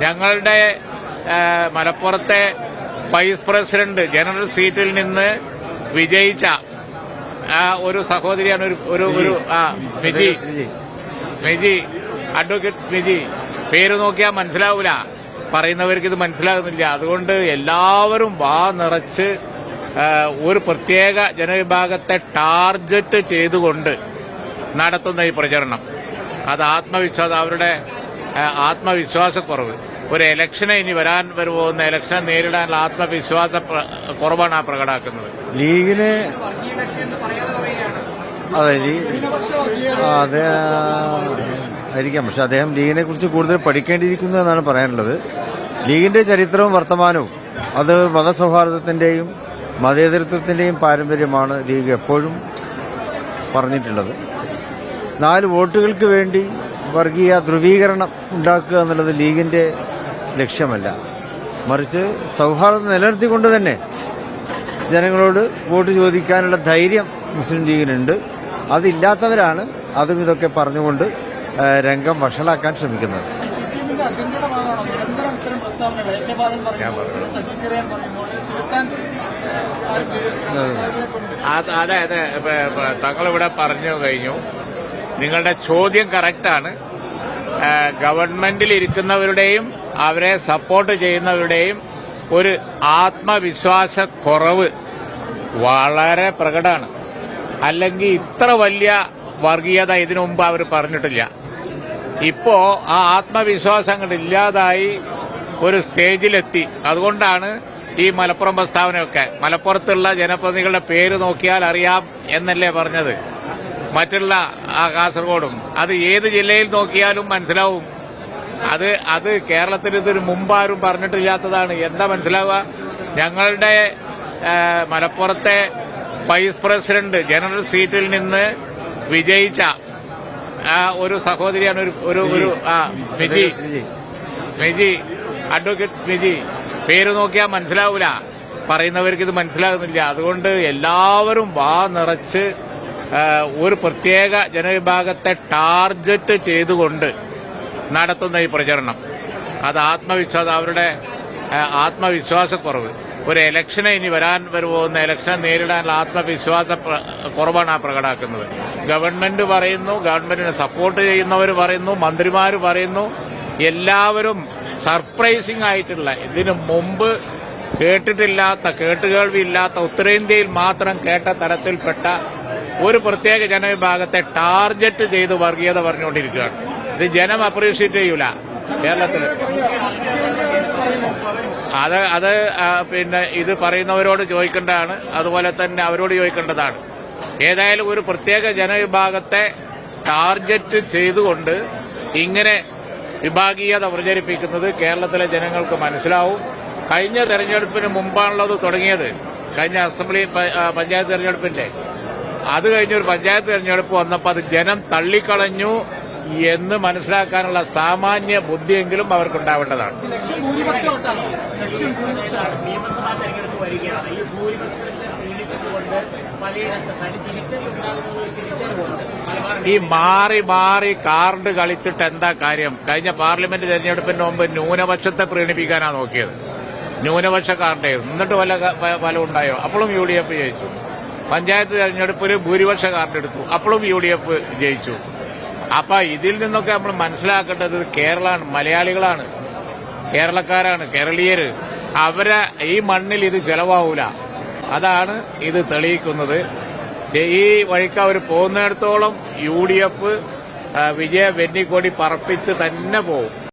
ഞങ്ങളുടെ മലപ്പുറത്തെ vice president general സീറ്റിൽ നിന്ന് വിജയിച്ച ഒരു സഹോദരിയാണ് ഒരു ഒരു ഒരു മിജി. മെജി. അഡ്വക്കേറ്റ് മിജി. പേര് നോക്കിയാൽ മനസ്സിലാവൂല. പറയുന്നവർക്ക് ഇത് മനസ്സിലാകുന്നില്ല. അതുകൊണ്ട് എല്ലാവരും വാ നിറച്ച് ഒരു പ്രത്യേക ജനവിഭാഗത്തെ ടാർഗറ്റ് ചെയ്തുകൊണ്ട് നടത്തുന്ന ഈ പ്രചരണം. അത് ആത്മവിശ്വാസം. അവരുടെ ആത്മവിശ്വാസക്കുറവ്. ഒരു ഇലക്ഷനെ ഇനി വരാൻ വരുപോകുന്ന ഇലക്ഷൻ നേരിടാനുള്ള ആത്മവിശ്വാസ കുറവാണ് ആ പ്രകടാക്കുന്നത് ലീഗിന് അതെ അതെ ആയിരിക്കാം. പക്ഷെ അദ്ദേഹം ലീഗിനെ കുറിച്ച് കൂടുതൽ പഠിക്കേണ്ടിയിരിക്കുന്നു എന്നാണ് പറയാനുള്ളത്. ലീഗിന്റെ ചരിത്രവും വർത്തമാനവും അത് മതസൗഹാർദ്ദത്തിന്റെയും മതേതരത്വത്തിന്റെയും പാരമ്പര്യമാണ് ലീഗ് എപ്പോഴും പറഞ്ഞിട്ടുള്ളത്. നാല് വോട്ടുകൾക്ക് വേണ്ടി വർഗീയ ധ്രുവീകരണം ഉണ്ടാക്കുക എന്നുള്ളത് ലീഗിന്റെ ലക്ഷ്യമല്ല. മറിച്ച് സൗഹാർദ്ദം നിലനിർത്തിക്കൊണ്ട് തന്നെ ജനങ്ങളോട് വോട്ട് ചോദിക്കാനുള്ള ധൈര്യം മുസ്ലിം ലീഗിനുണ്ട്. അതില്ലാത്തവരാണ് അതും ഇതൊക്കെ പറഞ്ഞുകൊണ്ട് രംഗം വഷളാക്കാൻ ശ്രമിക്കുന്നത്. സിപിഎമ്മിന്റെ അജണ്ടയുടെ ഭാഗമാണോ നിരന്തരം ഇത്തരം പ്രസ്താവനകൾ ഏറ്റവും പറയുമ്പോൾ സജി ചെറിയാൻ പറയുമ്പോൾ തിരുത്താൻ ആരും ചെയ്തിട്ടില്ല. അത് അതെ അതെ തങ്ങളിവിടെ പറഞ്ഞു കഴിഞ്ഞു. നിങ്ങളുടെ ചോദ്യം കറക്റ്റാണ് ഗവൺമെന്റിൽ ഇരിക്കുന്നവരുടെയും അവരെ സപ്പോർട്ട് ചെയ്യുന്നവരുടെയും ഒരു ആത്മവിശ്വാസ കുറവ് വളരെ പ്രകടമാണ്. അല്ലെങ്കിൽ ഇത്ര വലിയ വർഗീയത ഇതിനു മുമ്പ് അവർ പറഞ്ഞിട്ടില്ല. ഇപ്പോ ആ ആത്മവിശ്വാസം അങ്ങോട്ട് ഇല്ലാതായി ഒരു സ്റ്റേജിലെത്തി. അതുകൊണ്ടാണ് ഈ മലപ്പുറം പ്രസ്താവനയൊക്കെ. മലപ്പുറത്തുള്ള ജനപ്രതിനിധികളുടെ പേര് നോക്കിയാൽ അറിയാം എന്നല്ലേ പറഞ്ഞത്. മറ്റുള്ള കാസർഗോഡും. അത് ഏത് ജില്ലയിൽ നോക്കിയാലും മനസ്സിലാവും. അത് അത് കേരളത്തിൽ ഇതിന് മുമ്പാരും പറഞ്ഞിട്ടില്ലാത്തതാണ്. എന്താ മനസ്സിലാവുക? ഞങ്ങളുടെ മലപ്പുറത്തെ വൈസ് പ്രസിഡന്റ് ജനറൽ സീറ്റിൽ നിന്ന് വിജയിച്ച ഒരു സഹോദരിയാണ് ഒരു ഒരു ഒരു ആ മിജി. മിജി. അഡ്വക്കേറ്റ് മിജി. പേര് നോക്കിയാൽ മനസ്സിലാവൂല. പറയുന്നവർക്ക് ഇത് മനസ്സിലാകുന്നില്ല. അതുകൊണ്ട് എല്ലാവരും വാ നിറച്ച് ഒരു പ്രത്യേക ജനവിഭാഗത്തെ ടാർഗറ്റ് ചെയ്തുകൊണ്ട് നടത്തുന്ന ഈ പ്രചരണം. അത് ആത്മവിശ്വാസം അവരുടെ ആത്മവിശ്വാസക്കുറവ്. ഒരു ഇലക്ഷനെ ഇനി വരാൻ വരുപോകുന്ന ഇലക്ഷൻ നേരിടാനുള്ള ആത്മവിശ്വാസ കുറവാണ് ആ പ്രകടാക്കുന്നത് ഗവൺമെന്റ് പറയുന്നു ഗവൺമെന്റിനെ സപ്പോർട്ട് ചെയ്യുന്നവർ പറയുന്നു മന്ത്രിമാർ പറയുന്നു. എല്ലാവരും സർപ്രൈസിംഗ് ആയിട്ടുള്ള ഇതിനു മുമ്പ് കേട്ടിട്ടില്ലാത്ത കേട്ടുകേൾവിയില്ലാത്ത ഉത്തരേന്ത്യയിൽ മാത്രം കേട്ട തരത്തിൽപ്പെട്ട ഒരു പ്രത്യേക ജനവിഭാഗത്തെ ടാർഗറ്റ് ചെയ്ത് വർഗീയത പറഞ്ഞുകൊണ്ടിരിക്കുകയാണ്. ഇത് ജനം അപ്രീഷിയേറ്റ് ചെയ്യൂല. കേരളത്തിൽ അത് അത് പിന്നെ ഇത് പറയുന്നവരോട് ചോദിക്കേണ്ടതാണ്. അതുപോലെ തന്നെ അവരോട് ചോദിക്കേണ്ടതാണ്. ഏതായാലും ഒരു പ്രത്യേക ജനവിഭാഗത്തെ ടാർഗറ്റ് ചെയ്തുകൊണ്ട് ഇങ്ങനെ വിഭാഗീയത പ്രചരിപ്പിക്കുന്നത് കേരളത്തിലെ ജനങ്ങൾക്ക് മനസ്സിലാവും. കഴിഞ്ഞ തെരഞ്ഞെടുപ്പിന് മുമ്പാണുള്ളത് തുടങ്ങിയത്. കഴിഞ്ഞ അസംബ്ലി പഞ്ചായത്ത് തെരഞ്ഞെടുപ്പിന്റെ അത് കഴിഞ്ഞൊരു പഞ്ചായത്ത് തെരഞ്ഞെടുപ്പ് വന്നപ്പോൾ അത് ജനം തള്ളിക്കളഞ്ഞു എന്ന് മനസ്സിലാക്കാനുള്ള സാമാന്യ ബുദ്ധിയെങ്കിലും അവർക്കുണ്ടാവേണ്ടതാണ്. ഈ ഒരു മാറി മാറി കാർഡ് കളിച്ചിട്ട് എന്താ കാര്യം? കഴിഞ്ഞ പാർലമെന്റ് തെരഞ്ഞെടുപ്പിന് മുമ്പ് ന്യൂനപക്ഷത്തെ പ്രീണിപ്പിക്കാനാണ് നോക്കിയത്. ന്യൂനപക്ഷ കാർഡ്. എന്നിട്ട് വല്ല ഫലം ഉണ്ടായോ അപ്പോഴും യു ഡി എഫ് ജയിച്ചു. പഞ്ചായത്ത് തെരഞ്ഞെടുപ്പിൽ ഭൂരിപക്ഷ കാർഡ് എടുത്തു അപ്പോഴും യു ഡി എഫ് ജയിച്ചു. അപ്പൊ ഇതിൽ നിന്നൊക്കെ നമ്മൾ മനസ്സിലാക്കേണ്ടത് കേരളമാണ് മലയാളികളാണ് കേരളക്കാരാണ് കേരളീയര്. അവരെ ഈ മണ്ണിൽ ഇത് ചെലവാവൂല. അതാണ് ഇത് തെളിയിക്കുന്നത്. ഈ വഴിക്ക് അവർ പോകുന്നിടത്തോളം യു ഡി എഫ് വിജയ വെന്നിക്കോടി പറപ്പിച്ച് തന്നെ പോകും